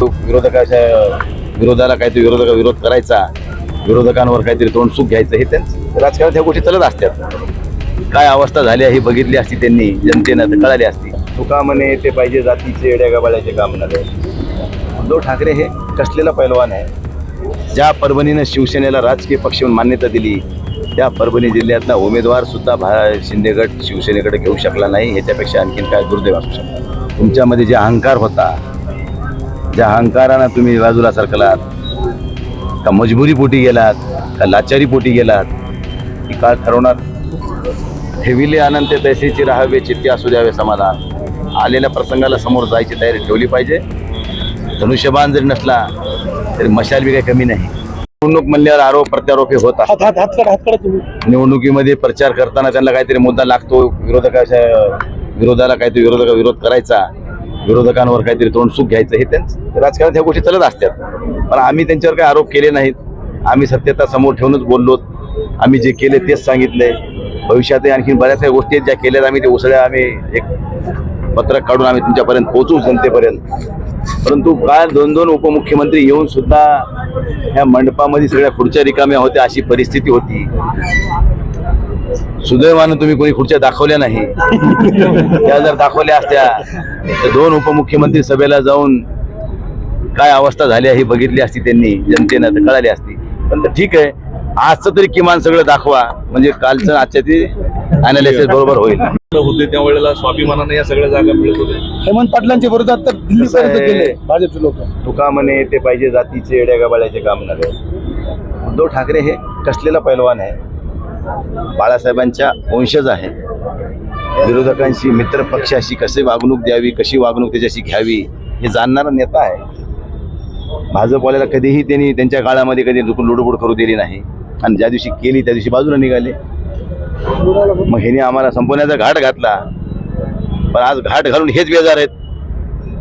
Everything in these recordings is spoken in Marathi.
तो विरोधकाच्या विरोधाला काहीतरी विरोधक विरोध करायचा विरोधकांवर काहीतरी तोंड सुख घ्यायचं हे त्यांचं राजकारणात ह्या गोष्टी चालत असतात. काय अवस्था झाली आहे ही बघितली असती त्यांनी जनतेनं तर कळाली असती. तुका म्हणे ते पाहिजे जातीचे येड्या गाबाळ्याचे काम नव्हे उद्धव ठाकरे हे कसलेला पैलवान आहे? ज्या परभणीनं शिवसेनेला राजकीय पक्ष म्हणून मान्यता दिली त्या परभणी जिल्ह्यातला उमेदवार सुद्धा भा शिंदेगड शिवसेनेकडे घेऊ शकला नाही ह्याच्यापेक्षा आणखीन काय दुर्दैव असू शकतं? तुमच्यामध्ये जे अहंकार होता ज्या अहंकारानं तुम्ही बाजूला सरकलात का मजबुरीपोटी गेलात का लाचारीपोटी गेलात ही काळ ठरवणार. ठेविले अनंत तैसेची राहावे चित्ते असू द्यावे समाधान. आलेल्या प्रसंगाला समोर जायची तयारी ठेवली पाहिजे. धनुष्यबाण जरी नसला तरी मशाल बी काही कमी नाही. निवडणूक म्हणल्यावर आरोप प्रत्यारोप हे होत असतात. हात हात हात काढा हात काढा तुम्ही. निवडणुकीमध्ये प्रचार करताना त्यांना काहीतरी मुद्दा लागतो विरोधकाच्या विरोधाला काहीतरी विरोधक विरोध करायचा. विरोधकांवर काहीतरी तोंड सुख घ्यायचं हे त्यांचं राजकारणात ह्या गोष्टी चालत असतात. पण आम्ही त्यांच्यावर काही आरोप केले नाहीत. आम्ही सत्यता समोर ठेवूनच बोललो. आम्ही जे केले तेच सांगितले. भविष्यातही आणखी बऱ्याच काही गोष्टी आहेत ज्या केल्यात आम्ही ते उसळ्या आम्ही एक पत्रक काढून आम्ही तुमच्यापर्यंत पोहोचू जनतेपर्यंत. परंतु काल दोन दोन उपमुख्यमंत्री येऊन सुद्धा ह्या मंडपामध्ये सगळ्या खुर्च्या रिकाम्या होत्या अशी परिस्थिती होती. सुदैवानं तुम्ही कोणी खुर्च्या दाखवल्या नाही. त्या जर दाखवल्या असत्या तर दोन उपमुख्यमंत्री सभेला जाऊन काय अवस्था झाली आहे ही बघितली असती त्यांनी जनतेनं तर कळाली असती. पण तर ठीक आहे आजचं तरी किमान सगळं दाखवा म्हणजे कालचं आजच्या ते अनालिसिस बरोबर होईल. होते त्या वेळेला स्वाभिमानाने या सगळ्या जागा मिळत होत्या. हेमंत पाटलांच्या विरोधात तर दिल्लीपर्यंत? गेले भाजपचे लोक. तुका म्हणे ते पाहिजे जातीचे येड्या गाबाळ्याचे काम नव्हे. उद्धव ठाकरे हे कसलेला पैलवान आहे? बाळासाहेबांच्या वंशज आहे विरोधकांशी मित्र पक्षाशी कसे वागणूक द्यावी कशी वागणूक त्याच्याशी घ्यावी हे जाणणारा नेता आहे. भाजपवाल्याला कधीही त्यांनी त्यांच्या काळामध्ये कधी लुडबुड करू दिली नाही. आणि ज्या दिवशी केली त्या दिवशी बाजूला निघाले. मग ह्याने आम्हाला संपवण्याचा घाट घातला. पण आज घाट घालून हेच बेजार आहेत.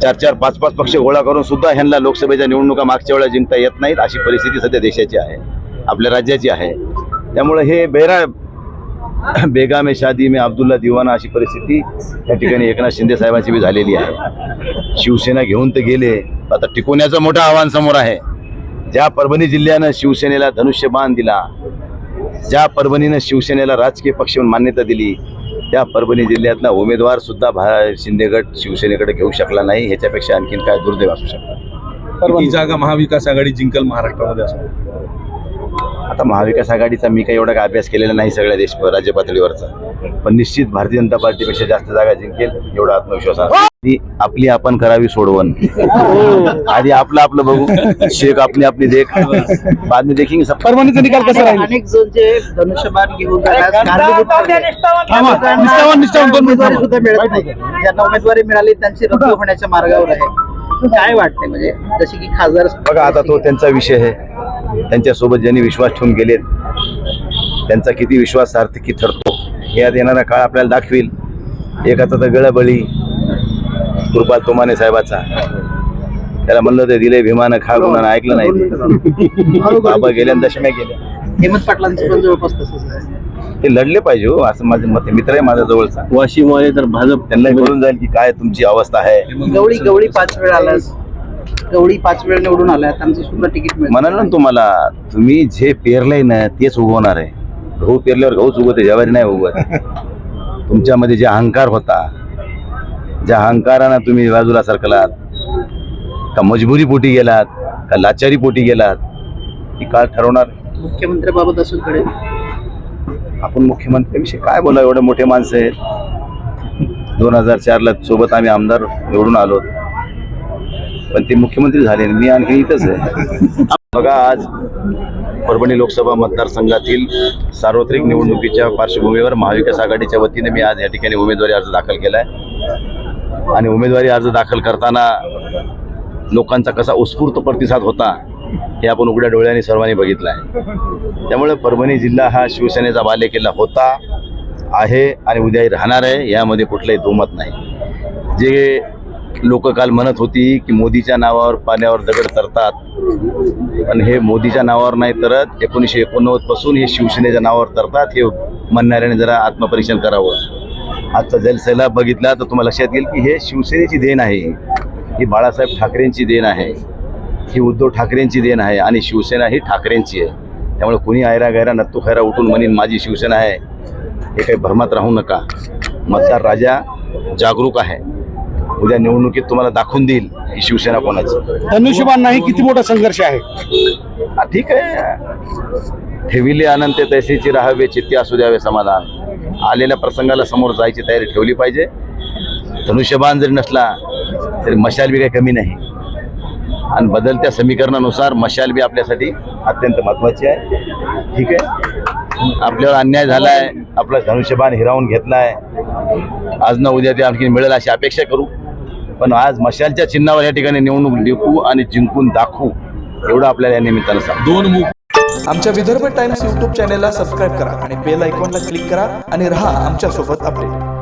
चार चार पाच पाच पक्ष गोळा करून सुद्धा ह्यांना लोकसभेच्या निवडणुका मागच्या वेळेला जिंकता येत नाहीत. अशी परिस्थिती सध्या देशाची आहे. आपल्या राज्याची आहे. त्यामुळे हे बेरा बेगामे शादी में अब्दुल्ला दिवाना अशी परिस्थिती या ठिकाणी एकनाथ शिंदे साहेबांची बी झालेली आहे. शिवसेना घेऊन तर गेले आता टिकवण्याचं मोठं आव्हान समोर आहे. ज्या परभणी जिल्ह्यानं शिवसेनेला धनुष्यबाण दिला ज्या परभणीनं शिवसेनेला राजकीय पक्ष म्हणून मान्यता दिली त्या परभणी जिल्ह्यातला उमेदवार सुद्धा भा शिंदेगड शिवसेनेकडे घेऊ शकला नाही ह्याच्यापेक्षा आणखीन काय दुर्दैव असू शकतं? जागा महाविकास आघाडी जिंकल महाराष्ट्रामध्ये असं? आता महाविकास आघाडीचा मी काही एवढा काय अभ्यास केलेला नाही सगळ्या देश राज्य पातळीवरचा. पण निश्चित भारतीय जनता पार्टीपेक्षा जास्त जागा जिंकेल एवढा आत्मविश्वास आहे. आधी आपली आपण करावी सोडवण. आधी आपलं आपलं बघू. शेख आपली आपली देख. बाद में देखेंगे सब निकाल कसा राहील? अनेक जण जे धनुष्यबाण घेऊन. सुद्धा मिळत नाही ज्यांना उमेदवारी मिळाली त्यांची रद्द होण्याच्या मार्गावर आहे. काय वाटते म्हणजे? जसे की खासदार बघा आता तो त्यांचा विषय आहे. त्यांच्यासोबत ज्यांनी विश्वास ठेवून गेलेत त्यांचा किती विश्वास सार्थकी ठरतो हे आज येणारा काळ आपल्याला दाखवील. एकाचा तर गळबळी कृपाल तोमाने साहेबाचा. त्याला म्हणलं ते दिले भीमानं खा गुन्हा ऐकलं नाही. बाबा गेल्या दशम्या गेल्या. हेमंत पाटलांचं पण जवळपास तसंच आहे. ते लढले पाहिजे हो असं माझं मत आहे. मित्र आहे माझा जवळचा. वाशिमवाले तर भाजप त्यांना कळून जाईल की काय तुमची अवस्था आहे. गवळी गवळी पाच वेळ आलास. गवळी पाच वेळ निवडून आल्या त्यांचं सुद्धा तिकीट मिळालं म्हणाल ना तुम्हाला तुम्ही जे पेरलंय ना तेच उगवणार आहे. गहू पेरल्यावर गहूच उगवते ज्वारी नाही उगवत. तुमच्यामध्ये जे अहंकार होता ज्या अहंकारानं तुम्ही बाजूला सरकलात का मजबुरीपोटी गेलात का लाचारीपोटी गेलात ही काळ ठरवणार मुख्यमंत्र्याबाबत असं कडे. आपण मुख्यमंत्र्याविषयी काय बोला एवढे मोठे माणसं आहेत. दोन हजार चारला सोबत आम्ही आमदार निवडून आलो. पण ते मुख्यमंत्री झाले मी आणखी इथंच आहे. बघा आज परभणी लोकसभा मतदारसंघातील सार्वत्रिक निवडणुकीच्या पार्श्वभूमीवर महाविकास आघाडीच्या वतीने मी आज या ठिकाणी उमेदवारी अर्ज दाखल केला आहे आणि उमेदवारी अर्ज दाखल करताना लोकांचा कसा उत्स्फूर्त प्रतिसाद होता हे आपण उघड्या डोळ्यांनी सर्वांनी बघितलं आहे त्यामुळे परभणी जिल्हा हा शिवसेनेचा बालेकिल्ला होता आहे आणि उद्याही राहणार आहे यामध्ये कुठलंही दुमत नाही. जे लोक काल म्हणत होती की मोदीच्या नावावर पाण्यावर दगड तरतात पण हे मोदीच्या नावावर नाही तरत एकोणीसशे एकोणनव्वदपासून हे शिवसेनेच्या नावावर तरतात हे म्हणणाऱ्याने जरा आत्मपरीक्षण करावं. आजचा जलसैलाब बघितला तर तुम्हाला लक्षात येईल की हे शिवसेनेची देण आहे. ही बाळासाहेब ठाकरेंची देण आहे. ही उद्धव ठाकरेंची देण आहे आणि शिवसेना ही ठाकरेंची आहे. त्यामुळे कुणी आयरा गैरा नत्तू खैरा उठून म्हणेन माझी शिवसेना आहे. हे काही भ्रमात राहू नका. मतदार राजा जागरूक आहे. उद्या निवडणुकीत तुम्हाला दाखवून देईल ही शिवसेना कोणाची. धनुष्यबाण नाही किती मोठा संघर्ष आहे? ठीक आहे. ठेविले अनंत तैसेची राहावे चित्ती असू द्यावे समाधान. आलेल्या प्रसंगाला समोर जायची तयारी ठेवली पाहिजे. धनुष्यबाण जरी नसला तरी मशाल बी काही कमी नाही. आणि बदलत्या समीकरणानुसार मशाल बी आपल्यासाठी अत्यंत महत्त्वाची आहे. ठीक आहे? आपल्यावर अन्याय झाला आहे आपला धनुष्यबाण हिरावून घेतला आहे आज न उद्या ते आणखी मिळेल अशी अपेक्षा करू. पण आज मशालच्या चिन्हावर या ठिकाणी निवडणूक लिखू आणि जिंकून दाखवू एवढं आपल्याला या निमित्तानं सांग दोन मुख आमच्या विदर्भ टाइम्स यूट्यूब चॅनेलला सबस्क्राईब करा आणि बेल आयकॉनला क्लिक करा आणि रहा आमच्यासोबत अपडेट